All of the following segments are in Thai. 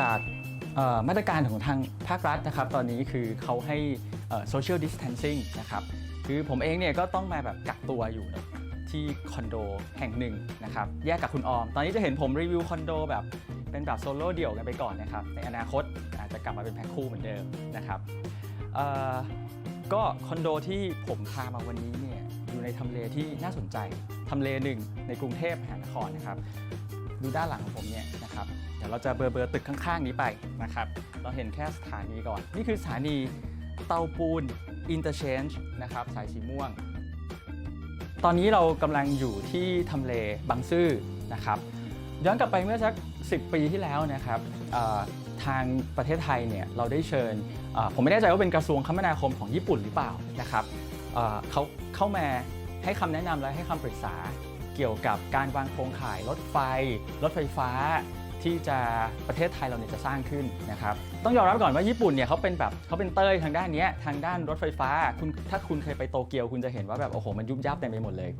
จากมาตรการของทางภาครัฐนะครับ ตอนนี้คือเขาให้โซเชียลดิส a ทนซิ่งนะครับ คือผมเองเนี่ยก็ต้องมาแบบกักตัวอยู่นะที่คอนโดแห่งหนึ่งนะครับ แยกกับคุณออม ตอนนี้จะเห็นผมรีวิวคอนโดแบบเป็นแบบโซโล่เดี่ยวกันไปก่อนนะครับ ในอนาคตอาจจะกลับมาเป็นแพ็คคู่เหมือนเดิมนะครับก็คอนโดที่ผมพามาวันนี้เนี่ยอยู่ในทำเลที่น่าสนใจทำเลหนึ่งในกรุงเทพมหานครนะครับ ดูด้านหลังของผมเนี่ยนะครับ ดี๋ยวเราจะเบอร์เบอร์ตึกข้างๆนี้ไปนะครับ เราเห็นแค่สถานีก่อน นี่คือสถานีเตาปูน Interchange นะครับสายสีม่วง ตอนนี้เรากำลังอยู่ที่ทำเลบางซื่อนะครับ ย้อนกลับไปเมื่อสัก 10 ปีที่แล้วนะครับทางประเทศไทยเนี่ยเราได้เชิญ ผมไม่แน่ใจว่าเป็นกระทรวงคมนาคมของญี่ปุ่นหรือเปล่านะครับเขาเข้ามาให้คำแนะนำและให้คำปรึกษาเกี่ยวกับการวางโครงข่ายรถไฟ รถไฟฟ้า ที่จะประเทศไทยเราเนี่ยจะสร้างขึ้นนะครับต้องยอมรับก่อนว่าญี่ปุ่นเนี่ยเขาเป็นแบบเขาเป็นเต้ยทางด้านนี้ทางด้านรถไฟฟ้าคุณถ้าคุณเคยไปโตเกียว คุณจะเห็นว่าแบบโอ้โหมันยุบยับเต็มไปหมดเลย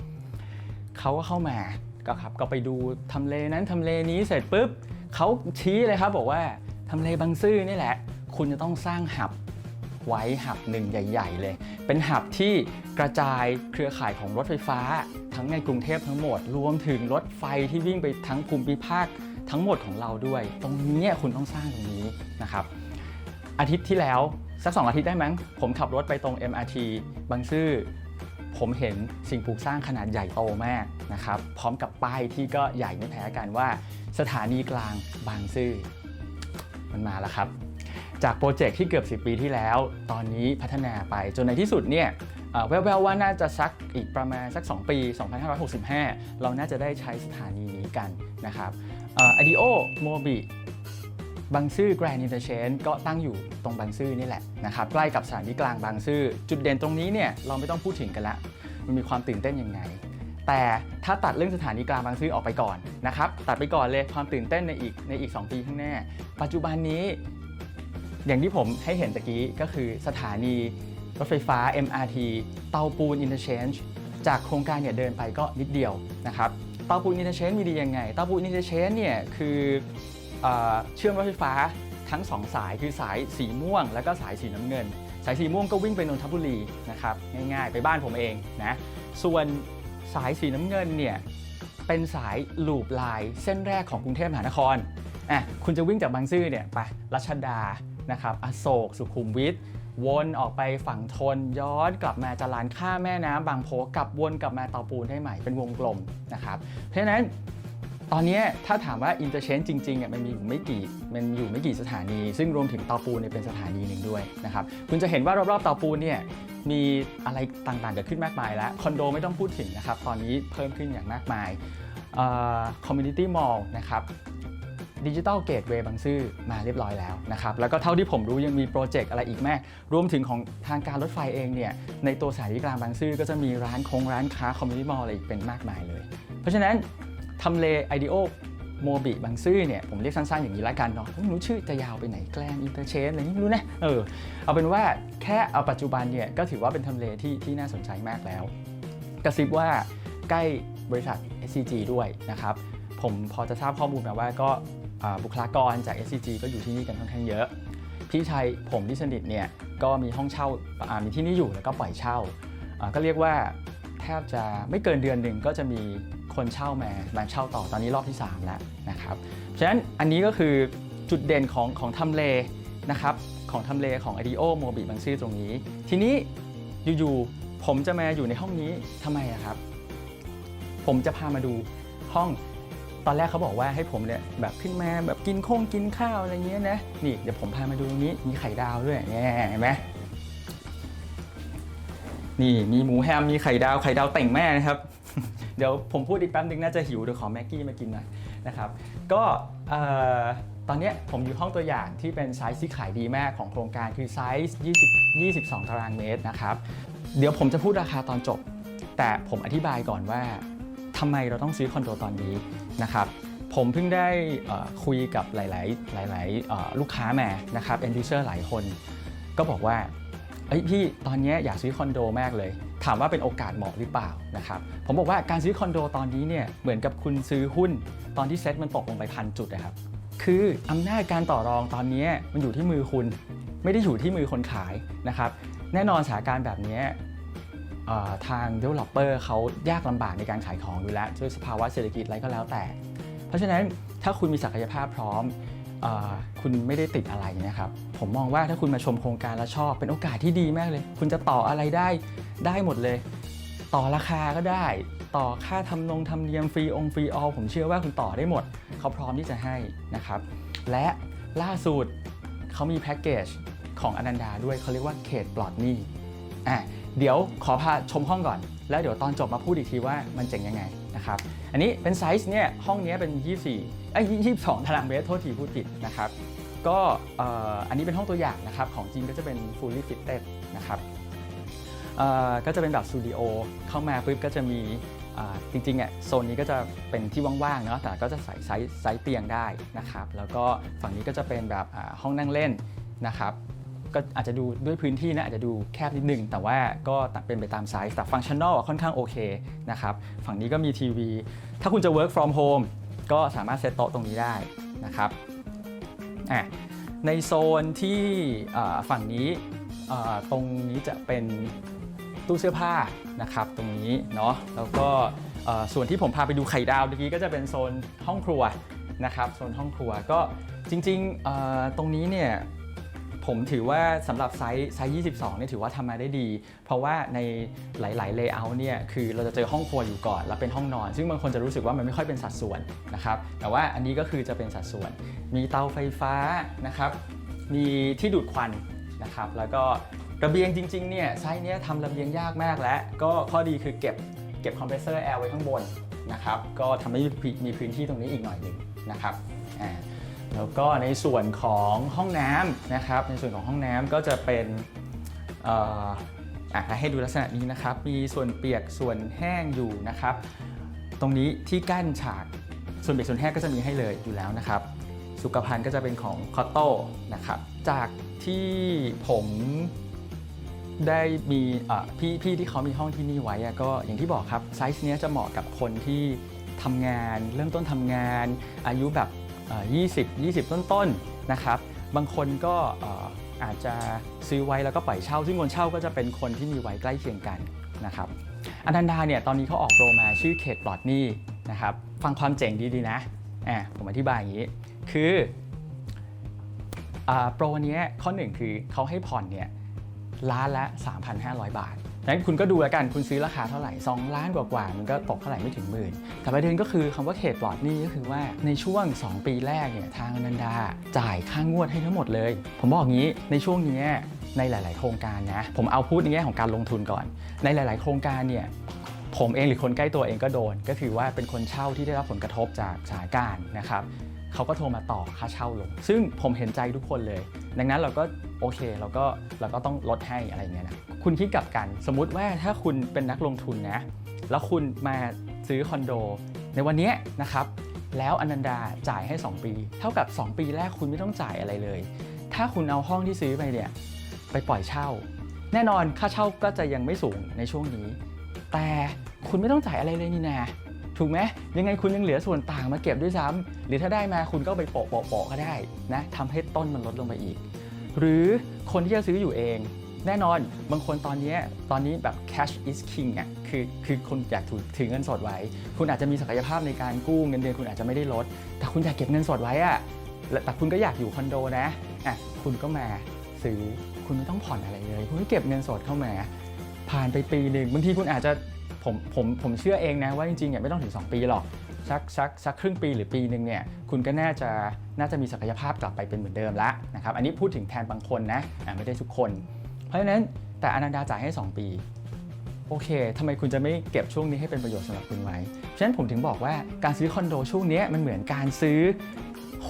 เขาก็เข้ามาก็ครับก็ไปดูทำเลนั้นทำเลนี้เสร็จปุ๊บเขาชี้เลยครับบอกว่าทำเลบางซื่อนี่แหละ คุณจะต้องสร้างหับไว้หับหนึ่งใหญ่ ๆ เลย เป็นหับที่กระจายเครือข่ายของรถไฟฟ้า ทั้งในกรุงเทพทั้งหมด รวมถึงรถไฟที่วิ่งไปทั้งภูมิภาค ทั้งหมดของเราด้วย ตรงนี้เนี่ยคุณต้องสร้างตรงนี้นะครับอาทิตย์ที่แล้วสักสองอาทิตย์ได้มั้งผมขับรถไปตรง MRT บางซื่อผมเห็นสิ่งปลูกสร้างขนาดใหญ่โตมากนะครับ พร้อมกับป้ายที่ก็ใหญ่ไม่แพ้กันว่า สถานีกลางบางซื่อมันมาแล้วครับ จากโปรเจกต์ที่เกือบ 10 ปีที่แล้ว ตอนนี้พัฒนาไปจนในที่สุดเนี่ยแววๆว่าน่าจะสักอีกประมาณสัก 2 ปี 2565 เราน่าจะได้ใช้สถานีนี้กันนะครับ อ่อ IDEO Mobi บางซื่อ Grand Interchange ก็ตั้งอยู่ตรงบางซื่อนี่แหละนะครับใกล้กับสถานีกลางบางซื่อจุดเด่นตรงนี้เนี่ยเราไม่ต้องพูดถึงกันละ มันมีความตื่นเต้นยังไง แต่ถ้าตัดเรื่องสถานีกลางบางซื่อออกไปก่อนนะครับตัดไปก่อนเลยความตื่นเต้นในอีกในอีก 2 ปีข้างหน้า ปัจจุบันนี้ อย่างที่ผมให้เห็นตะกี้ก็คือสถานีรถไฟฟ้า MRT เตาปูน Interchange จากโครงการเนี่ยเดินไปก็นิดเดียวนะครับ เตาปูน Interchange มีดียังไงเตาปูน Interchange เนี่ยคือเอเชื่อมรถไฟฟ้าทั้ง 2 สายคือสายสีม่วง แล้วก็สายสีน้ำเงิน สายสีม่วงก็วิ่งไปนนทบุรีนะครับง่ายๆ ไปบ้านผมเองนะส่วนสายสีน้ำเงินเนี่ยเป็นสายลูปลายเส้นแรกของกรุงเทพมหานครอะคุณจะวิ่งจากบางซื่อเนี่ยไปรัชดานะครับอโศกสุขุมวิท วนออกไปฝั่งทนย้อนกลับมาจรานข้าแม่น้ำบางโพกลับวนกลับมาเตาปูนได้ใหม่เป็นวงกลมนะครับเพราะฉะนั้นตอนนี้ถ้าถามว่าอินเตอร์เชนจริงๆอะมันมีอยู่ไม่กี่มันอยู่ไม่กี่สถานี ซึ่งรวมถึงเตาปูนเนี่ยเป็นสถานีหนึ่งด้วยนะครับคุณจะเห็นว่ารอบๆเตาปูนเนี่ยมีอะไรต่างๆเกิดขึ้นมากมายแล้วคอนโดไม่ต้องพูดถึงนะครับตอนนี้เพิ่มขึ้นอย่างมากมายคอมมูนิตี้มอลล์นะครับ ดิจิ t a ลเกตเวย์บางซื่อมาเรียบร้อยแล้วนะครับแล้วก็เท่าที่ผมรู้ยังมีโปรเจกต์อะไรอีกแม่รวมถึงของทางการรถไฟเองเนี่ยในตัวสถานีกลางบางซื่อก็จะมีร้านคงร้านค้าคอมมิวนิตี้มอลอะไรอีกเป็นมากมายเลย เพราะฉะนั้นทำเล IDEO โอโมบิบางซื่อเนี่ยผมเรียกสั้นๆอย่างนี้ละกันเนาะไม่รู้ชื่อจะยาวไปไหนแกลนอินเตอร์เชนอะไรนี่ไม่รู้นะเออเอาเป็นว่าแค่เอาปัจจุบันเนี่ยก็ถือว่าเป็นทำเลที่ที่น่าสนใจมากแล้ว กระซิบว่าใกล้บริษัท SCG ด้วยนะครับผมพอจะทราบข้อมูลมาว่าก็ บุคลากรจาก SCG ก็อยู่ที่นี่กันค่อนข้างเยอะ พี่ชายผมที่สนิทเนี่ยก็มีห้องเช่ามีที่นี่อยู่แล้วก็ปล่อยเช่า ก็เรียกว่าแทบจะไม่เกินเดือนหนึ่งก็จะมีคนเช่ามามาเช่าต่อตอนนี้รอบที่ 3 แล้วนะครับฉะนั้นอันนี้ก็คือจุดเด่นของของทำเลนะครับของทำเลของ IDEO โมบิบางซื่อตรงนี้ ทีนี้อยู่ๆผมจะมาอยู่ในห้องนี้ทำไมอะครับ ผมจะพามาดูห้อง ตอนแรกเขาบอกว่าให้ผมเนี่ยแบบขึ้นมาแบบกินข้งกินข้าวอะไรเงี้ยนะ นี่เดี๋ยวผมพามาดูตรงนี้มีไข่ดาวด้วยเนี่ยเห็นไหมนี่มีหมูแฮมมีไข่ดาวไข่ดาวแต่งแม่นะครับ เดี๋ยวผมพูดอีกแป๊บนึงน่าจะหิวเดี๋ยวขอแม็กกี้มากินหน่อยนะครับ ก็ตอนนี้ผมอยู่ห้องตัวอย่างที่เป็นไซส์ที่ขายดีมากของโครงการคือไซส์20 22 ตารางเมตรนะครับ เดี๋ยวผมจะพูดราคาตอนจบ แต่ผมอธิบายก่อนว่า ทำไมเราต้องซื้อคอนโดตอนนี้นะครับผมเพิ่งได้คุยกับหลาย ๆ หลาย ๆ ลูกค้ามานะครับ end user หลายคน ก็บอกว่าเอ้ยพี่ตอนนี้อยากซื้อคอนโดมากเลย ถามว่าเป็นโอกาสเหมาะหรือเปล่านะครับผมบอกว่าการซื้อคอนโดตอนนี้เนี่ยเหมือนกับคุณซื้อหุ้นตอนที่เซ็ตมันตกลงไปพันจุดนะครับคืออำนาจการต่อรองตอนนี้มันอยู่ที่มือคุณ ไม่ได้อยู่ที่มือคนขายนะครับแน่นอนสถานการณ์แบบนี้ ทาง developer เขายากลำบากในการขายของอยู่แล้วด้วยสภาวะเศรษฐกิจอะไรก็แล้วแต่ เพราะฉะนั้นถ้าคุณมีศักยภาพพร้อมอคุณไม่ได้ติดอะไรนะครับ ผมมองว่าถ้าคุณมาชมโครงการแล้วชอบเป็นโอกาสที่ดีมากเลย คุณจะต่ออะไรได้ได้หมดเลย ต่อราคาก็ได้ ต่อค่าทำนงทำเนียมฟรีองฟรีออลผมเชื่อว่าคุณต่อได้หมด เขาพร้อมที่จะให้นะครับ และล่าสุดเขามีแพ็กเกจของอนันดาด้วยเขาเรียกว่าเขตปลอดหนี้อะ เดี๋ยวขอพาชมห้องก่อน แล้วเดี๋ยวตอนจบมาพูดอีกทีว่ามันเจ๋งยังไงนะครับ อันนี้เป็นไซส์เนี่ยห้องนี้เป็น 24ไอ้ย22ตารางเมตรโทษทีพูดผิดนะครับ ก็อันนี้เป็นห้องตัวอย่างนะครับ ของจริงก็จะเป็น fully fitted นะครับก็จะเป็นแบบสตูดิโอเข้ามาปุ๊บก็จะมีจริงๆอะโซนนี้ก็จะเป็นที่ว่างๆเนาะแต่ก็จะใส่ไซส์เตียงได้นะครับ แล้วก็ฝั่งนี้ก็จะเป็นแบบห้องนั่งเล่นนะครับ ก็อาจจะดูด้วยพื้นที่นะอาจจะดูแคบนิดนึง แต่ว่าก็เป็นไปตามไซส์แต่ฟังชันนอลค่อนข้างโอเคนะครับฝั่งนี้ก็มีทีวี ถ้าคุณจะ work from home ก็สามารถเซตโต๊ะตรงนี้ได้นะครับอะในโซนที่ฝั่งนี้ตรงนี้จะเป็นตู้เสื้อผ้านะครับตรงนี้เนาะแล้วก็ส่วนที่ผมพาไปดูไข่ดาวเมื่อกี้ก็จะเป็นโซนห้องครัวนะครับโซนห้องครัวก็จริงๆตรงนี้เนี่ย ผมถือว่าสำหรับไซส์ไซส์ 22 เนี่ยถือว่าทำมาได้ดี เพราะว่าในหลายๆ layout เนี่ยคือเราจะเจอห้องครัวอยู่ก่อน แล้วเป็นห้องนอน ซึ่งบางคนจะรู้สึกว่ามันไม่ค่อยเป็นสัดส่วนนะครับ แต่ว่าอันนี้ก็คือจะเป็นสัดส่วน มีเตาไฟฟ้านะครับ มีที่ดูดควันนะครับ แล้วก็ระเบียงจริง ๆ เนี่ยไซส์เนี้ยทำระเบียงยากมากแล้วก็ข้อดีคือเก็บเก็บคอมเพรสเซอร์แอร์ไว้ข้างบนนะครับ ก็ทำให้มีพื้นที่ตรงนี้อีกหน่อยหนึ่งนะครับอ่า แล้วก็ในส่วนของห้องน้ำนะครับ ในส่วนของห้องน้ำก็จะเป็นอะให้ดูลักษณะนี้นะครับ มีส่วนเปียกส่วนแห้งอยู่นะครับ ตรงนี้ที่กั้นฉากส่วนเปียกส่วนแห้งก็จะมีให้เลยอยู่แล้วนะครับ สุขภัณฑ์ก็จะเป็นของคอตโต้นะครับ จากที่ผมได้มีพี่พี่ที่เขามีห้องที่นี่ไว้ก็อย่างที่บอกครับไซส์เนี้ยจะเหมาะกับคนที่ทำงาน เริ่มต้นทำงานอายุแบบ 20 20 ต้นๆนะครับ บางคนก็อาจจะซื้อไว้แล้วก็ปล่อยเช่า ซึ่งคนเช่าก็จะเป็นคนที่มีวัยใกล้เคียงกันนะครับอนันดาเนี่ยตอนนี้เขาออกโปรมาชื่อเขตปลอดหนี้นะครับฟังความเจ๋งดีๆนะอะผมอธิบายอย่างนี้ คืออโปรนี้ข้อหนึ่งคือเขาให้ผ่อนเนี่ยล้านละ 3,500 บาท นั้นคุณก็ดูแล้วกันคุณซื้อราคาเท่าไหร่ 2 ล้านกว่าๆมันก็ตกเท่าไหร่ไม่ถึงหมื่น แต่ประเด็นก็คือคำว่าเขตปลอดหนี้ก็คือว่าในช่วง 2 ปีแรกเนี่ยทางอนันดาจ่ายค่างวดให้ทั้งหมดเลย ผมบอกงี้ในช่วงนี้ในหลาย ๆ โครงการนะ ผมเอาพูดในแง่ของการลงทุนก่อน ในหลาย ๆ โครงการเนี่ยผมเองหรือคนใกล้ตัวเองก็โดน ก็คือว่าเป็นคนเช่าที่ได้รับผลกระทบจากสถานการณ์นะครับ เขาก็โทรมาต่อค่าเช่าลง ซึ่งผมเห็นใจทุกคนเลย ดังนั้นเราก็โอเคเราก็เราก็ต้องลดให้อะไรเงี้ยนะคุณคิดกลับกัน สมมุติว่าถ้าคุณเป็นนักลงทุนนะแล้วคุณมาซื้อคอนโด ในวันนี้นะครับแล้วอนันดาจ่ายให้ 2 ปี เท่ากับ 2 ปีแรกคุณไม่ต้องจ่ายอะไรเลย ถ้าคุณเอาห้องที่ซื้อไปเนี่ยไปปล่อยเช่า แน่นอนค่าเช่าก็จะยังไม่สูงในช่วงนี้ แต่คุณไม่ต้องจ่ายอะไรเลยนี่นา ถูกไหมยังไงคุณยังเหลือส่วนต่างมาเก็บด้วยซ้ำหรือถ้าได้มาคุณก็ไปโปะโปะโปะก็ได้นะทำให้ต้นมันลดลงไปอีก หรือคนที่จะซื้ออยู่เอง แน่นอนบางคนตอนนี้ตอนนี้แบบ cash is king อะคือคือคุณอยากถือถือเงินสดไว้ คุณอาจจะมีศักยภาพในการกู้เงินเดือนคุณอาจจะไม่ได้ลด แต่คุณอยากเก็บเงินสดไว้อะและแต่คุณก็อยากอยู่คอนโดนะอะคุณก็มาซื้อคุณไม่ต้องผ่อนอะไรเลย คุณก็เก็บเงินสดเข้ามา ผ่านไปปีหนึ่งบางทีคุณอาจจะ ผมผมผมเชื่อเองนะว่าจริงๆเนี่ยไม่ต้องถึง 2 ปีหรอกสักสักสักครึ่งปีหรือปีหนึ่งเนี่ยคุณก็น่าจะน่าจะมีศักยภาพกลับไปเป็นเหมือนเดิมละนะครับอันนี้พูดถึงแทนบางคนนะไม่ได้ทุกคน เพราะฉะนั้นแต่อนันดาจ่ายให้ 2 ปีโอเคทำไมคุณจะไม่เก็บช่วงนี้ให้เป็นประโยชน์สำหรับคุณไว้ ฉะนั้นผมถึงบอกว่าการซื้อคอนโดช่วงนี้มันเหมือนการซื้อ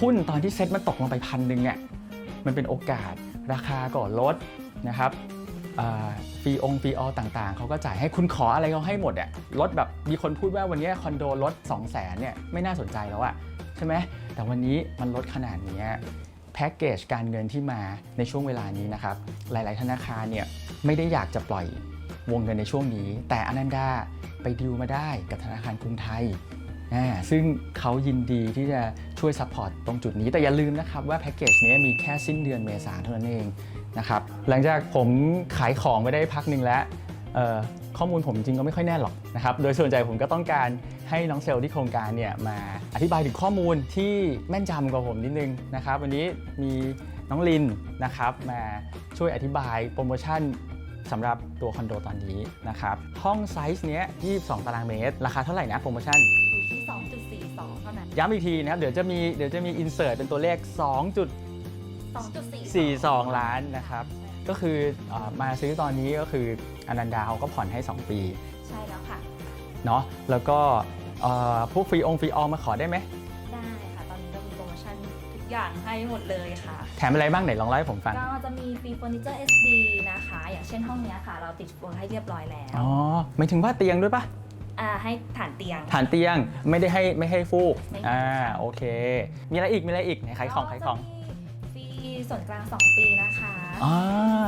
หุ้นตอนที่เซ็ตมันตกลงไปพันหนึ่งอะมันเป็นโอกาสราคาก็ลดนะครับ ฟรีองฟรีออต่างๆ เขาก็จ่ายให้คุณขออะไรเขาให้หมดอะลดแบบมีคนพูดว่าวันนี้คอนโดลด 2 0 0 0 0นเนี่ยไม่น่าสนใจแล้วอะใช่ไหมแต่วันนี้มันลดขนาดนี้แพ็กเกจการเงินที่มาในช่วงเวลานี้นะครับ หลาย ๆ ธนาคารเนี่ยไม่ได้อยากจะปล่อยวงเงินในช่วงนี้ แต่อนันดาไปดิวมาได้กับธนาคารกรุงไทยซึ่งเขายินดีที่จะช่วยซัพพอร์ตตรงจุดนี้ แต่อย่าลืมนะครับว่าแพ็กเกจนี้มีแค่สิ้นเดือนเมษาเท่านั้นเอง นะครับหลังจากผมขายของไปได้พักหนึ่งแล้วเอ่อข้อมูลผมจริงก็ไม่ค่อยแน่นหรอกนะครับ โดยส่วนใหญ่ผมก็ต้องการให้น้องเซลล์ที่โครงการเนี่ยมาอธิบายถึงข้อมูลที่แม่นยำกว่าผมนิดนึงนะครับ วันนี้มีน้องลินนะครับมาช่วยอธิบายโปรโมชั่นสำหรับตัวคอนโดตอนนี้นะครับ ห้องไซส์เนี้ย 22 ตารางเมตร ราคาเท่าไหร่นะโปรโมชั่นอยู่ที่ 2.42 เท่านั้น ย้ำอีกทีนะครับ เดี๋ยวจะมีเดี๋ยวจะมีอินเสิร์ตเป็นตัวเลข 2.42 2.42 ล้านนะครับ ก็คือเออมาซื้อตอนนี้ก็คืออนันดาเขาก็ผ่อนให้ 2 ปีใช่แล้วค่ะ เนาะแล้วก็เอ่อพวกฟรีองฟรีออมมาขอได้ไหม ได้ค่ะ ตอนนี้เรามีโปรโมชั่นทุกอย่างให้หมดเลยค่ะ แถมอะไรบ้างไหนลองเล่าให้ผมฟัง ก็จะมีฟรีเฟอร์นิเจอร์ SD นะคะ อย่างเช่นห้องเนี้ยค่ะ เราติดเฟอร์ให้เรียบร้อยแล้วอ๋อหมายถึงว่าเตียงด้วยปะอ่าให้ฐานเตียง ฐานเตียงไม่ได้ให้ไม่ให้ฟูก ไม่ให้ อ่าค่ะโอเค มีอะไรอีกมีอะไรอีกไหนขายของขายของ ก็จะมี ฟรีส่วนกลาง 2 ปีนะคะอ่า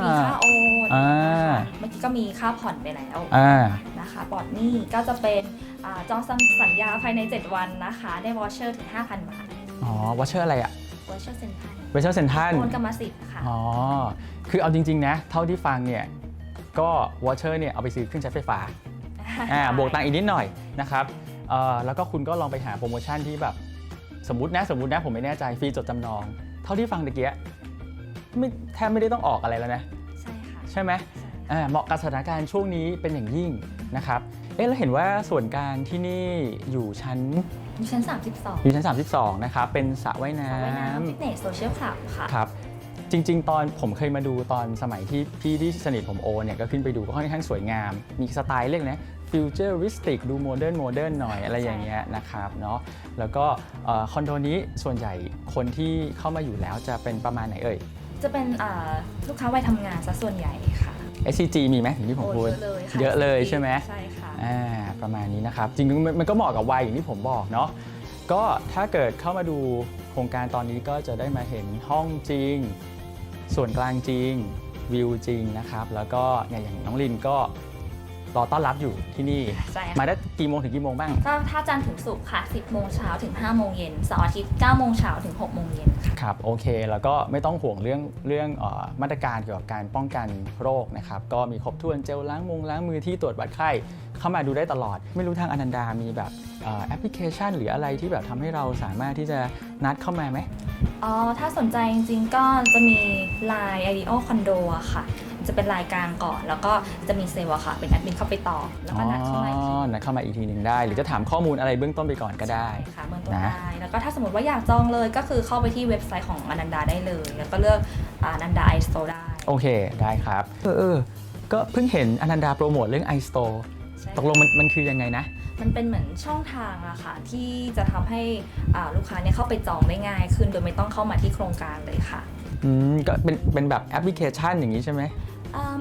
ฟรีค่าโอนอ่า นะคะเมื่อกี้ก็มีค่าผ่อนไปแล้วอ่า นะคะปลอดหนี้ก็จะเป็นอ่าจองสัญญาภายใน 7 วันนะคะ ได้วอชเชอร์ถึง 5,000 บาทอ๋อวอเชอร์อะไรอะวอชเชอร์เซ็นทรัลเวเชอร์เซนทัน โอนกรรมสิทธิ์ค่ะ อ๋อ คือเอาจริงๆนะ เท่าที่ฟังเนี่ย ก็วอเชอร์เนี่ยเอาไปซื้อเครื่องใช้ไฟฟ้า อ่า บวกตังค์อีกนิดหน่อยนะครับเอ่อแล้วก็คุณก็ลองไปหาโปรโมชั่นที่แบบ สมมตินะ สมมตินะ ผมไม่แน่ใจฟรีจดจำนอง เท่าที่ฟังตะเกีย ไม่แทบไม่ได้ต้องออกอะไรแล้วนะ ใช่ค่ะ ใช่ไหมใช่อ่าเหมาะกับสถานการณ์ช่วงนี้เป็นอย่างยิ่งนะครับ เอ๊ะแล้วเห็นว่าส่วนกลางที่นี่อยู่ชั้นอยู่ชั้น 32 อยู่ชั้น 32 นะครับ เป็นสระว่ายน้สระว่ายน้ำำฟิตเนสโซเชียลคลับค่ะ ครับ จริง ๆ ตอนผมเคยมาดูตอนสมัยที่พี่ที่สนิทผมโอเนี่ยก็ขึ้นไปดูก็ค่อนข้างสวยงาม มีสไตล์เรียกนะฟิวเจอริสติกดูโมเดิร์นโมเดิร์นหน่อยอะไรอย่างเงี้ยนะครับเนาะแล้วก็เอ่อคอนโดนี้ส่วนใหญ่คนที่เข้ามาอยู่แล้วจะเป็นประมาณไหนเอ่ย จะเป็นอ่าลูกค้าวัยทำงานซะส่วนใหญ่ค่ะ SCG มีไหมอย่างที่ผมโอ้พูดเยอะเลยค่ะเยอะเลยใช่ไหม ใช่ค่ะ อ่าประมาณนี้นะครับ จริงๆมันมันก็เหมาะกับวัยอย่างที่ผมบอกเนาะก็ถ้าเกิดเข้ามาดูโครงการตอนนี้ก็จะได้มาเห็นห้องจริง ส่วนกลางจริงวิวจริงนะครับ แล้วก็เนี่ยอย่างน้องลินก็ รอต้อนรับอยู่ที่นี่ ใช่มาค่ะได้กี่โมงถึงกี่โมงบ้าง ก็ถ้าจันทร์ถึงศุกร์ค่ะ 10 โมงเช้าถึง 5 โมงเย็นเสาร์อาทิตย์ 9 โมงเช้าถึง 6 โมงเย็นค่ะ ครับ โอเค แล้วก็ไม่ต้องห่วงเรื่องเรื่องเออมาตรการเกี่ยวกับการป้องกันโรคนะครับ ก็มีครบถ้วนเจลล้างมงล้างมือที่ตรวจบัตรไข้ เข้ามาดูได้ตลอด ไม่รู้ทางอนันดามีแบบเอ่อแอปพลิเคชัน หรืออะไรที่แบบทำให้เราสามารถที่จะนัดเข้ามาไหม อ๋อ ถ้าสนใจจริงๆ ก็จะมี Line IDEO Condo อะค่ะ จะเป็นรายกลางก่อน แล้วก็จะมีเซลล์อะค่ะ เป็นแอดมินเข้าไปต่อแล้วก็นัดเข้ามาอีกทีอ๋อนัดเข้ามาอีกทีหนึ่งได้ หรือจะถามข้อมูลอะไรเบื้องต้นไปก่อนก็ได้ ใช่ค่ะเบื้องต้นนะ ได้แล้วก็ถ้าสมมติว่าอยากจองเลยก็คือเข้าไปที่เว็บไซต์ของอนันดาได้เลย แล้วก็เลือกอนันดาไอสโตได้ โอเคได้ครับ เออเออก็เพิ่งเห็นอนันดาโปรโมทเรื่อง iStore ใช่ ตกลงมันมันคือยังไงนะ มันเป็นเหมือนช่องทางอะค่ะ ที่จะทำให้อ่าลูกค้าเนี่ยเข้าไปจองได้ง่ายขึ้นโดยไม่ต้องเข้ามาที่โครงการเลยค่ะ อืมก็เป็นเป็นแบบแอปพลิเคชันอย่างนี้ใช่ไหมอ่า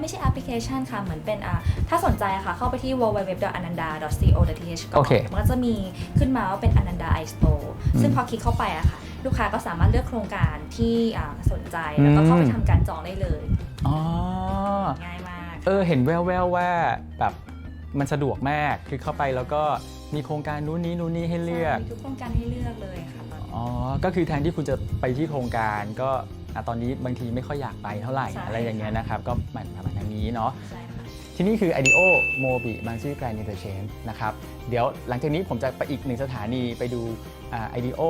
ไม่ใช่แอปพลิเคชันค่ะ เหมือนเป็นอ่าถ้าสนใจอะค่ะ เข้าไปที่ www.ananda.co.th ก่อนโอเคมันก็จะมีขึ้นมาว่าเป็น Ananda i Store อืมซึ่งพอคลิกเข้าไปอะค่ะ ลูกค้าก็สามารถเลือกโครงการที่อ่าสนใจแล้วก็เข้าไปอืมทำการจองได้เลยอ๋อง่ายมาก เออ เห็นแววๆว่าแบบมันสะดวกมากคือเข้าไปแล้วก็มีโครงการนู้นนี้นู้นนี้ให้เลือกใช่มีทุกโครงการให้เลือกเลยค่ะตอนนี้อ๋อ ก็คือแทนที่คุณจะไปที่โครงการก็ อะตอนนี้บางทีไม่ค่อยอยากไปเท่าไหร่ใช่ อะไรอย่างเงี้ยนะครับ ก็เหมือนประมาณนี้เนาะ ใช่ค่ะ ที่นี่คือ IDEO Mobi บางซื่อแกรนด์อินเตอร์เชนนะครับ เดี๋ยวหลังจากนี้ผมจะไปอีกหนึ่งสถานีไปดูอ่า IDEO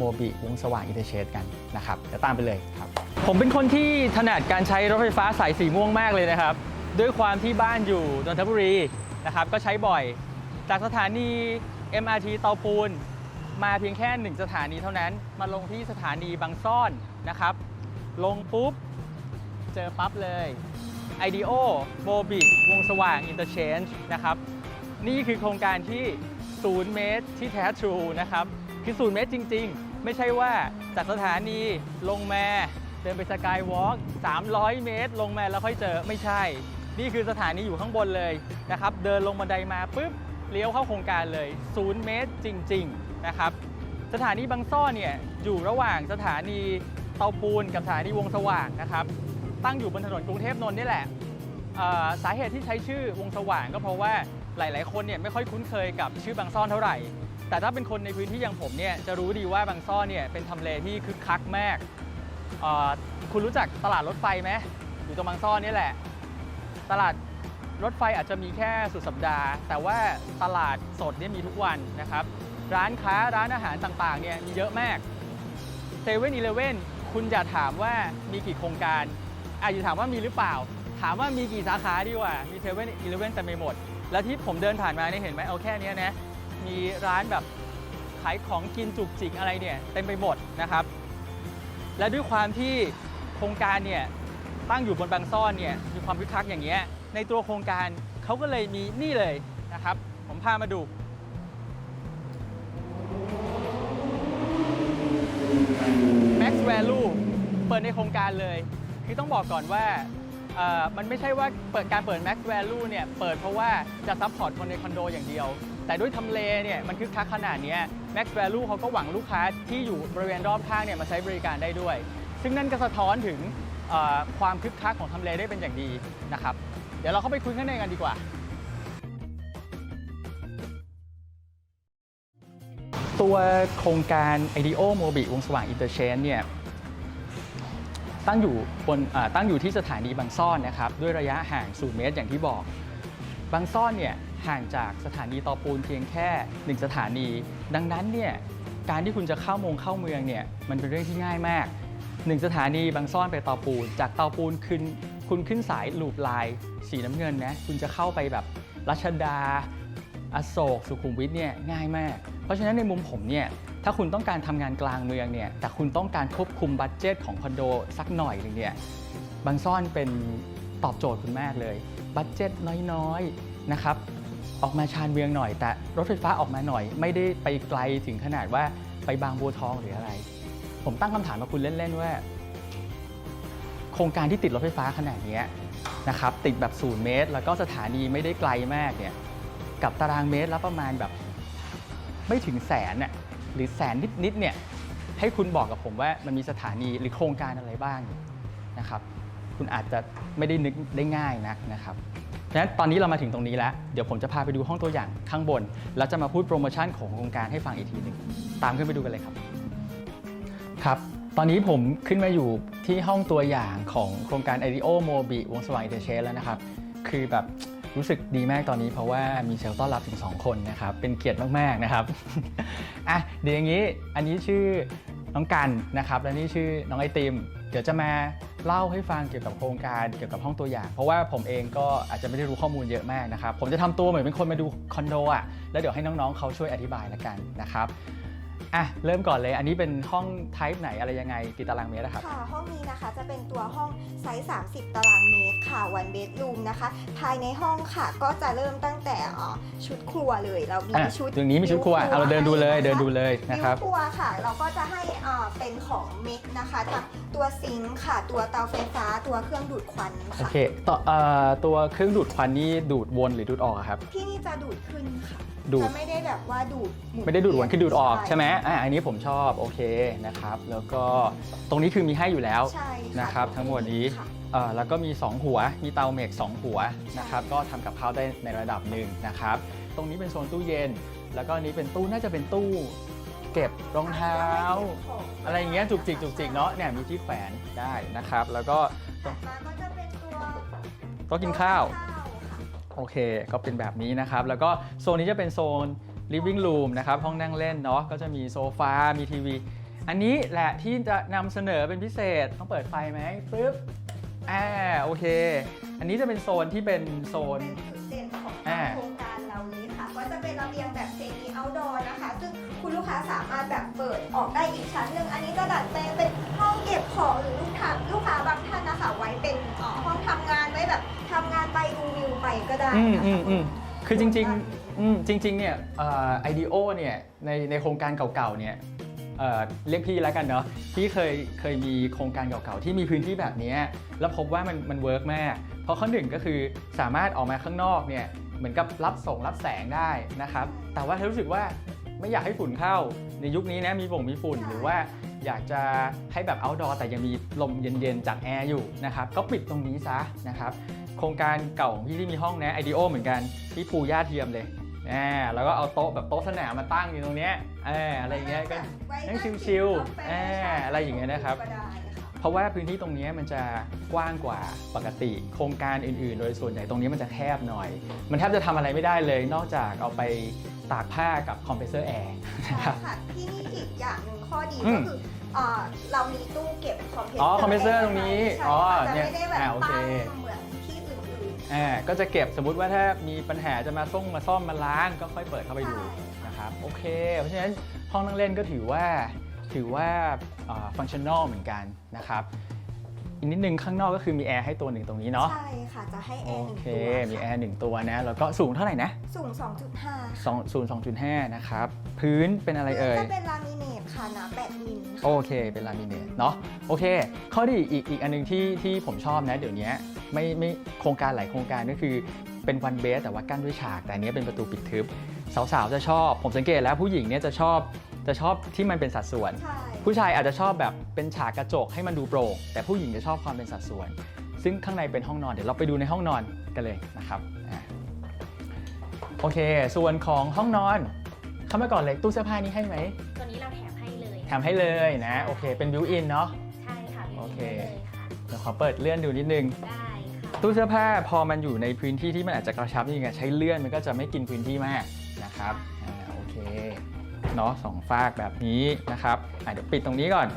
Mobi วงสว่างอินเตอร์เชนกันนะครับเดี๋ยวตามไปเลยครับ ผมเป็นคนที่ถนัดการใช้รถไฟฟ้าสายสีม่วงมากเลยนะครับ ด้วยความที่บ้านอยู่นนทบุรีนะครับ ก็ใช้บ่อย จากสถานี MRT เตาปูน มาเพียงแค่หนึ่งสถานีเท่านั้น มาลงที่สถานีบางซ่อนนะครับ ลงปุ๊บ เจอปั๊บเลย IDEO m o b i วงสว่าง Interchange นะครับ นี่คือโครงการที่ 0 เมตรที่แท้ทรูนะครับ คือ 0 เมตรจริง ๆ ไม่ใช่ว่าจากสถานีลงมาเดินไปสกายวอล์ก300 เมตร ลงมาแล้วค่อยเจอไม่ใช่ นี่คือสถานีอยู่ข้างบนเลยนะครับ เดินลงบันไดมาปุ๊บ เลี้ยวเข้าโครงการเลย 0 เมตรจริง ๆ นะครับ สถานีบางซ่อนเนี่ยอยู่ระหว่างสถานี เตาปูนกับสถานีวงสว่างนะครับ ตั้งอยู่บนถนนกรุงเทพนนท์นี่แหละสาเหตุที่ใช้ชื่อวงสว่างก็เพราะว่าหลาย ๆ คนเนี่ยไม่ค่อยคุ้นเคยกับชื่อบางซ่อนเท่าไหร่ แต่ถ้าเป็นคนในพื้นที่อย่างผมเนี่ยจะรู้ดีว่าบางซ่อนเนี่ยเป็นทำเลที่คึกคักมากคุณรู้จักตลาดรถไฟไหมอยู่ตรงบางซ่อนนี่แหละ ตลาดรถไฟอาจจะมีแค่สุดสัปดาห์ แต่ว่าตลาดสดเนี่ยมีทุกวันนะครับ ร้านค้าร้านอาหารต่าง ๆ เนี่ยมีเยอะมากเซเว่นอีเลเว่น คุณอย่าถามว่ามีกี่โครงการอาจจะถามว่ามีหรือเปล่า ถามว่ามีกี่สาขาดีกว่า มีเซเว่นอีเลเว่นแต่ไม่หมด แล้วที่ผมเดินผ่านมาเนี่ยเห็นไหมเอาแค่นี้นะ มีร้านแบบขายของกินจุกจิกอะไรเนี่ยเต็มไปหมดนะครับ และด้วยความที่โครงการเนี่ยตั้งอยู่บนบางซ่อนเนี่ยมีความคึกคักอย่างเงี้ยในตัวโครงการเขาก็เลยมีนี่เลยนะครับ ผมพามาดู Max Value เปิดในโครงการเลย คือต้องบอกก่อนว่ามันไม่ใช่ว่าเปิดการเปิด Max Value เนี่ยเปิดเพราะว่าจะซัพพอร์ตคนในคอนโดอย่างเดียว แต่ด้วยทำเลเนี่ยมันคึกคักขนาดนี้ Max Value เขาก็หวังลูกค้าที่อยู่บริเวณรอบข้างเนี่ยมาใช้บริการได้ด้วย ซึ่งนั่นก็สะท้อนถึงความคึกคักของทำเลได้เป็นอย่างดีนะครับ เดี๋ยวเราเข้าไปคุยข้างในกันดีกว่า ตัวโครงการ IDEO Mobi วงสว่าง Interchange เนี่ยตั้งอยู่บนตั้งอยู่ที่สถานีบางซ่อนนะครับด้วยระยะห่าง 0 เมตรอย่างที่บอก บางซ่อนเนี่ยห่างจากสถานีตอปูนเพียงแค่ 1 สถานี ดังนั้นเนี่ยการที่คุณจะเข้ามงเข้าเมืองเนี่ยมันเป็นเรื่องที่ง่ายมาก 1 สถานีบางซ่อนไปตอปูน จากตอปูนขึ้นคุณขึ้นสายลูปลายสีน้ำเงินนะคุณจะเข้าไปแบบรัชดาอโศกสุขุมวิทเนี่ยง่ายมาก ราะฉะนั้นในมุมผมเนี่ยถ้าคุณต้องการทำงานกลางเมืองเนี่ยแต่คุณต้องการควบคุมบัตเจตของคอนโดสักหน่อยหนึงเนี่ยบางซ่อนเป็นตอบโจทย์คุณมากเลยบัตเจตน้อยๆนะครับออกมาชานเมืองหน่อย แต่รถไฟฟ้าออกมาหน่อย ไม่ได้ไปไกลถึงขนาดว่าไปบางบัวทองหรืออะไร ผมตั้งคำถามกับคุณเล่นๆว่า โครงการที่ติดรถไฟฟ้าขนาดนี้นะครับติดแบบศูนย์เมตร แล้วก็สถานีไม่ได้ไกลมากเนี่ยกับตารางเมตรละประมาณแบบ ไม่ถึงแสนน่ะหรือแสนนิดๆเนี่ยให้คุณบอกกับผมว่ามันมีสถานีหรือโครงการอะไรบ้างนะครับ คุณอาจจะไม่ได้นึกได้ง่ายนักนะครับดังนั้นตอนนี้เรามาถึงตรงนี้แล้ว เดี๋ยวผมจะพาไปดูห้องตัวอย่างข้างบน แล้วจะมาพูดโปรโมชั่นของโครงการให้ฟังอีกทีหนึ่งตามขึ้นไปดูกันเลยครับ ครับ ตอนนี้ผมขึ้นมาอยู่ที่ห้องตัวอย่างของโครงการ IDEO Mobi วงสว่างอิเตอร์เชแล้วนะครับ คือแบบ รู้สึกดีมากตอนนี้เพราะว่ามีเซลล์ต้อนรับถึง 2 คนนะครับ เป็นเกียรติมากๆนะครับ อะเดี๋ยวอย่างนี้อันนี้ชื่อน้องกันนะครับ และนี่ชื่อน้องไอติม เดี๋ยวจะมาเล่าให้ฟังเกี่ยวกับโครงการเกี่ยวกับห้องตัวอย่าง เพราะว่าผมเองก็อาจจะไม่ได้รู้ข้อมูลเยอะมากนะครับ ผมจะทำตัวเหมือนเป็นคนมาดูคอนโดอะแล้วเดี๋ยวให้น้องๆเขาช่วยอธิบายละกันนะครับ อะเริ่มก่อนเลยอันนี้เป็นห้องไทป์ไหนอะไรยังไงกี่ตารางเมตรนะครับ ค่ะ ห้องนี้นะคะจะเป็นตัวห้องไซส์ 30 ตารางเมตรค่ะ one bedroom นะคะ ภายในห้องค่ะก็จะเริ่มตั้งแต่เอ่อชุดครัวเลยเรามีอะชุดตรงนี้มีชุดครัวอะเราเดินดูเลยเดินดูเลยนะครับวิวครัวค่ะ เราก็จะให้เอ่อเป็นของเมกนะคะทั้งตัวซิงค์ค่ะ ตัวเตาไฟฟ้าตัวเครื่องดูดควันโอค่ะเคต่อเอ่อตัวเครื่องดูดควันนี่ดูดวนหรือดูดออกอะครับ ที่นี่จะดูดขึ้นค่ะ ดูด จะไม่ได้แบบว่าดูดหนไม่ได้ดูดวนคือดูดออกใช่ใช่ไหมอะอันนี้ผมชอบโอเคนะครับ แล้วก็ตรงนี้คือมีให้อยู่แล้วใช่ค่ะนะครับ ทั้งหมดนี้ค่ะ เอ่อแล้วก็มี 2 หัวมีเตาเมก2หัวนะครับก็ทำกับข้าวได้ในระดับหนึ่งนะครับ ตรงนี้เป็นโซนตู้เย็น แล้วก็อันนี้เป็นตู้น่าจะเป็นตู้เก็บรองเท้า อะไรอย่างเงี้ยจุกจิกจุกจิกเนาะเนี่ยมีที่แขวนได้นะครับ แล้วก็ถัดมาก็จะเป็นตัวโต๊ะกินข้าวค่ะ โอเค ก็เป็นแบบนี้นะครับ แล้วก็โซนนี้จะเป็นโซน living room นะครับ ห้องนั่งเล่นเนาะ ก็จะมีโซฟา มีทีวี อันนี้แหละที่จะนำเสนอเป็นพิเศษ ต้องเปิดไฟไหมปึ๊บอ่าโอเค อันนี้จะเป็นโซนที่เป็นโซนเป็นจุดเด่นของอ่าโครงการเรานี้ค่ะ ก็จะเป็นระเบียงแบบเซมิเอาท์ดอร์นะคะ ซึ่งคุณลูกค้าสามารถแบบเปิดออกได้อีกชั้นหนึ่งอันนี้จะดัดแปลงเป็นห้องเก็บของหรือลูกค้าลูกค้าบางท่านนะคะไว้เป็นเอ่อห้องทำงาน ไว้แบบทำงานไปดูวิวไปก็ได้อืมนะคะอืมอืมคือจริงๆอืมจริงๆเนี่ยไอเดีโอเนี่ยในในโครงการเก่าๆเนี่ยเอ่อเรียกพี่แล้วกันเนาะพี่เคยเคยมีโครงการเก่าๆที่มีพื้นที่แบบเนี้ยแล้วพบว่ามันมันเวิร์กมาก เพราะข้อหนึ่งก็คือสามารถออกมาข้างนอกเนี่ยเหมือนกับรับส่งรับแสงได้นะครับ แต่ว่าถ้ารู้สึกว่าไม่อยากให้ฝุ่นเข้าในยุคนี้นะมีฝงมีฝุ่นหรือว่า อยากจะให้แบบ outdoor แต่ยังมีลมเย็นๆ จากแอร์อยู่นะครับก็ปิดตรงนี้ซะนะครับโครงการเก่าของพี่ที่มีห้องนะไอเดโอเหมือนกันที่ภูย่าเทียมเลยอ่าแล้วก็เอาโต๊ะแบบโต๊ะสนามมาตั้งอยู่ตรงเนี้ยอ่าอะไรอย่างเงี้ยก็นั่งกินชิลๆแอ่าอะไรอย่างเงี้ยนะครับ เพราะว่าพื้นที่ตรงเนี้ยมันจะกว้างกว่าปกติ โครงการอื่นๆ โดยส่วนใหญ่ตรงนี้มันจะแคบหน่อย มันแทบจะทำอะไรไม่ได้เลย นอกจากเอาไป ตากผ้ากับคอมเพรสเซอร์แอร์ใช่ค่ะที่นี่อีกอย่างหนึ่งข้อดีอืก็มคือเอ่อเรามีตู้เก็บคอมเพรสเซอร์อ๋อคอมเพรสเซอร์ตรงนี้ใช่อ๋อค่ะจะเนี่ยไม่ได้แบบอ่าโอเค ตั้งเหมือนที่อื่น อ่าก็จะเก็บสมมุติว่าถ้ามีปัญหาจะมาส่งมาซ่อมมาล้างก็ค่อยเปิดเข้าๆไปดูใช่ นะครับโอเค เพราะฉะนั้นห้องนั่งเล่นก็ถือว่าถือว่าฟังชั่นอลเหมือนกันนะครับ อีกนิดนึงข้างนอกก็คือมีแอร์ให้ตัวหนึ่งตรงนี้เนาะใช่ค่ะจะให้แอโอร์หนึ่งเค ตัวมีแอร์หนึ่งตัวนะแล้วก็สูงเท่าไหร่นะสูง 2.5สองศูนย์สองจุดห้านะครับพื้นเป็นอะไรเอ่ย จะเป็นลามิเนตค่ะหนา8มิลโอเคเป็นลามิเนตเนาะโอเค ข้อดีอีกอีกอันหนึงที่ที่ผมชอบนะ เดี๋ยวนี้ไม่ไม่โครงการหลายโครงการก็คือเป็นวันเบสแต่ว่ากั้นด้วยฉาก แต่อันนี้เป็นประตูปิดทึบ สาวๆจะชอบ ผมสังเกตแล้วผู้หญิงเนี่ยจะชอบ จะชอบที่มันเป็นสัดส่วน ใช่ผู้ชายอาจจะชอบแบบเป็นฉากกระจกให้มันดูโปร่งแต่ผู้หญิงจะชอบความเป็นสัดส่วน ซึ่งข้างในเป็นห้องนอนเดี๋ยวเราไปดูในห้องนอนกันเลยนะครับอะโอเค ส่วนของห้องนอนเข้ามาก่อนเลยตู้เสื้อผ้านี้ให้ไหมตัวนี้เราแถมให้เลยแถมให้เลยนะโอเค เป็นบิวอินเนาะ ใช่ค่ะโอเคได้เลยค่ะเดี๋ยวขอเปิดเลื่อนดูนิดนึง ได้ค่ะตู้เสื้อผ้าพอมันอยู่ในพื้นที่ที่มันอาจจะกระชับนี่ไงใช้เลื่อนมันก็จะไม่กินพื้นที่มากนะครับอ่าโอเค เนาะสองฟากแบบนี้นะครับอะเดี๋ยวปิดตรงนี้ก่อน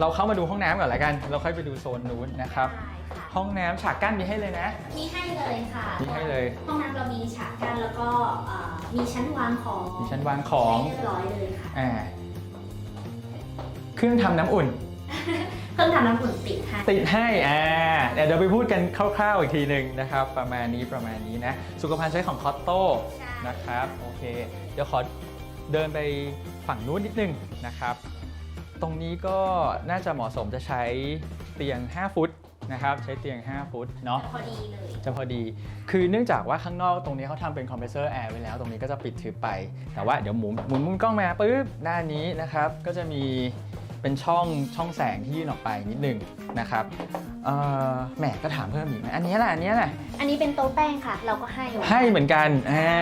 เราเข้ามาดูห้องน้ำก่อนละกัน เราค่อยไปดูโซนนู้นนะครับ ได้ค่ะห้องน้ำฉากกั้นมีให้เลยนะ มีให้เลยค่ะมีให้เลย ห้องน้ำเรามีฉากกั้นแล้วก็เอ่อมีชั้นวางของมีชั้นวางของให้เรียบร้อยเลยค่ะ อ่าเครื่องทำน้ำอุ่น เครื่องทำน้ำอุ่นติดให้ติดให้อ่าเดี๋ยวเราไปพูดกันคร่าวๆอีกทีหนึ่งนะครับ ประมาณนี้ประมาณนี้นะ สุขภัณฑ์ใช้ของคอตโต้ใช่นะครับ โอเค เดี๋ยวขอ เดินไปฝั่งนู้นนิดนึงนะครับ ตรงนี้ก็น่าจะเหมาะสมจะใช้เตียง 5 ฟุตนะครับ ใช้เตียง 5 ฟุตเนาะพอดีเลยจะพอดี คือเนื่องจากว่าข้างนอกตรงนี้เขาทำเป็นคอมเพรสเซอร์แอร์ไว้แล้ว ตรงนี้ก็จะปิดทึบไป แต่ว่าเดี๋ยวหมุนหมุนมุมกล้องมาปุ๊บด้านนี้นะครับ ก็จะมี เป็นช่องช่องแสงที่ยื่นออกไปนิดนึงนะครับเอ่อแหมก็ถามเพิ่มอีกไหมอันนี้แหละอันนี้แหละอันนี้เป็นโต๊ะแป้งค่ะ เราก็ให้ไว้ให้เหมือนกันอ่า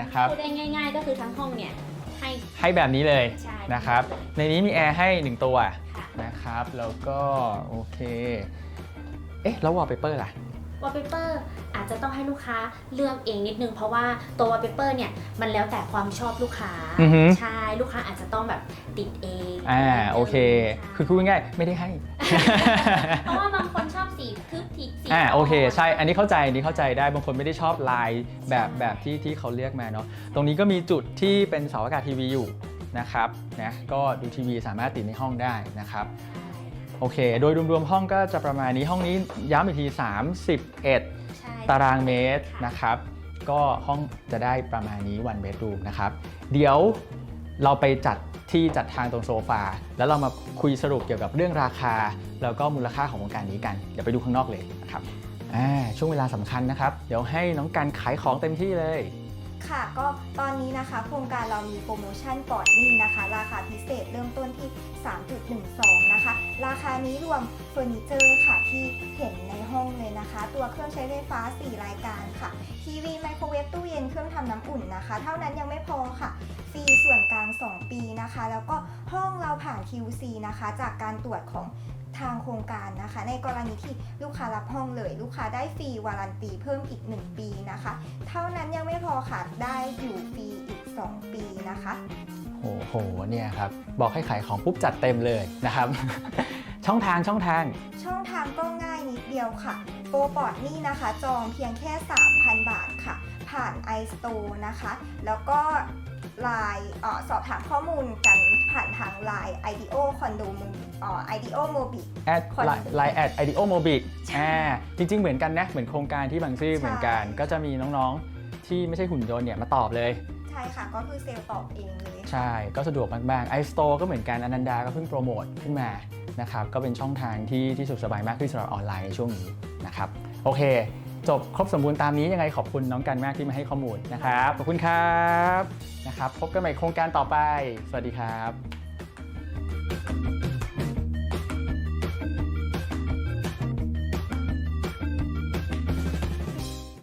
นะครับพูดได้ง่าย ๆ ก็คือทั้งห้องเนี่ยให้ให้แบบนี้เลยใช่นะครับ ในนี้มีแอร์ให้1ตัวค่ะนะครับแล้วก็โอเคเอ๊ะแล้ววอลเปเปอร์ล่ะ วอลเปเปอร์อาจจะต้องให้ลูกค้าเลือกเองนิดนึง เพราะว่าตัววอลเปเปอร์เนี่ยมันแล้วแต่ความชอบลูกค้าอือฮึใช่ลูกค้าอาจจะต้องแบบติดเองอ่าโอเค คือพูดง่ายๆไม่ได้ให้ เพราะว่าบางคนชอบสีทึบสีสีอ่าโอเคใช่อันนี้เข้าใจอันนี้เข้าใจได้บางคนไม่ได้ชอบลายแบบแบบที่ที่เขาเรียกมาเนาะตรงนี้ก็มีจุดที่เป็นเสาอากาศทีวีอยู่นะครับนะก็ดูทีวีสามารถติดในห้องได้นะครับ โอเค โดยรวมๆห้องก็จะประมาณนี้ห้องนี้ย้ำอีกที 31 ใช่ตารางเมตรนะครับ ก็ห้องจะได้ประมาณนี้ one bedroom นะครับ เดี๋ยวเราไปจัดที่จัดทางตรงโซฟา แล้วเรามาคุยสรุปเกี่ยวกับเรื่องราคา แล้วก็มูลค่าของโครงการนี้กัน เดี๋ยวไปดูข้างนอกเลยนะครับอ่าช่วงเวลาสำคัญนะครับ เดี๋ยวให้น้องการขายของเต็มที่เลย ค่ะ ก็ตอนนี้นะคะ โครงการเรามีโปรโมชั่นปลอดหนี้นะคะ ราคาพิเศษเริ่มต้นที่ 3.12 นะคะ ราคานี้รวมเฟอร์นิเจอร์ค่ะที่เห็นในห้องเลยนะคะ ตัวเครื่องใช้ไฟฟ้า 4 รายการค่ะ ทีวีไมโครเวฟตู้เย็นเครื่องทำน้ำอุ่นนะคะ เท่านั้นยังไม่พอค่ะฟรีส่วนกลาง 2 ปีนะคะ แล้วก็ห้องเราผ่าน QC นะคะ จากการตรวจของ ทางโครงการนะคะ ในกรณีที่ลูกค้ารับห้องเลย ลูกค้าได้ฟรีวารันตีเพิ่มอีก 1 ปีนะคะ เท่านั้นยังไม่พอค่ะได้อยู่ฟรีอีก 2 ปีนะคะโอ้โห เนี่ยครับ บอกให้ขายของปุ๊บจัดเต็มเลยนะครับ ช่องทางช่องทาง ช่องทางก็ง่ายนิดเดียวค่ะโปรปอร์ดนี่นะคะ จองเพียงแค่ 3,000 บาทค่ะ ผ่าน iStore นะคะ แล้วก็ไลน์เอ่อสอบถามข้อมูลกัน ผ่านทางไลน์ IDEO Condo m o b i เอ่อ IDEO Mobi แอดคน ไลน์แอด IDEO Mobic ใช่ อ่าจริง ๆ เหมือนกันนะ เหมือนโครงการที่บางซื่อใช่เหมือนกัน ก็จะมีน้องๆ ที่ไม่ใช่หุ่นยนต์เนี่ยมาตอบเลย ใช่ค่ะ ก็คือเซลล์ตอบเองเลยค่ะใช่ ก็สะดวกมากๆ iStore ก็เหมือนกันอนันดาก็เพิ่งโปรโมทขึ้นมานะครับ ก็เป็นช่องทางที่ที่สะดวกสบายมากขึ้นสำหรับออนไลน์ในช่วงนี้นะครับ โอเค จบครบสมบูรณ์ตามนี้ยังไงขอบคุณน้องกันมากที่มาให้ข้อมูลนะครับขอบคุณครับนะครับ พบกันใหม่โครงการต่อไป สวัสดีครับ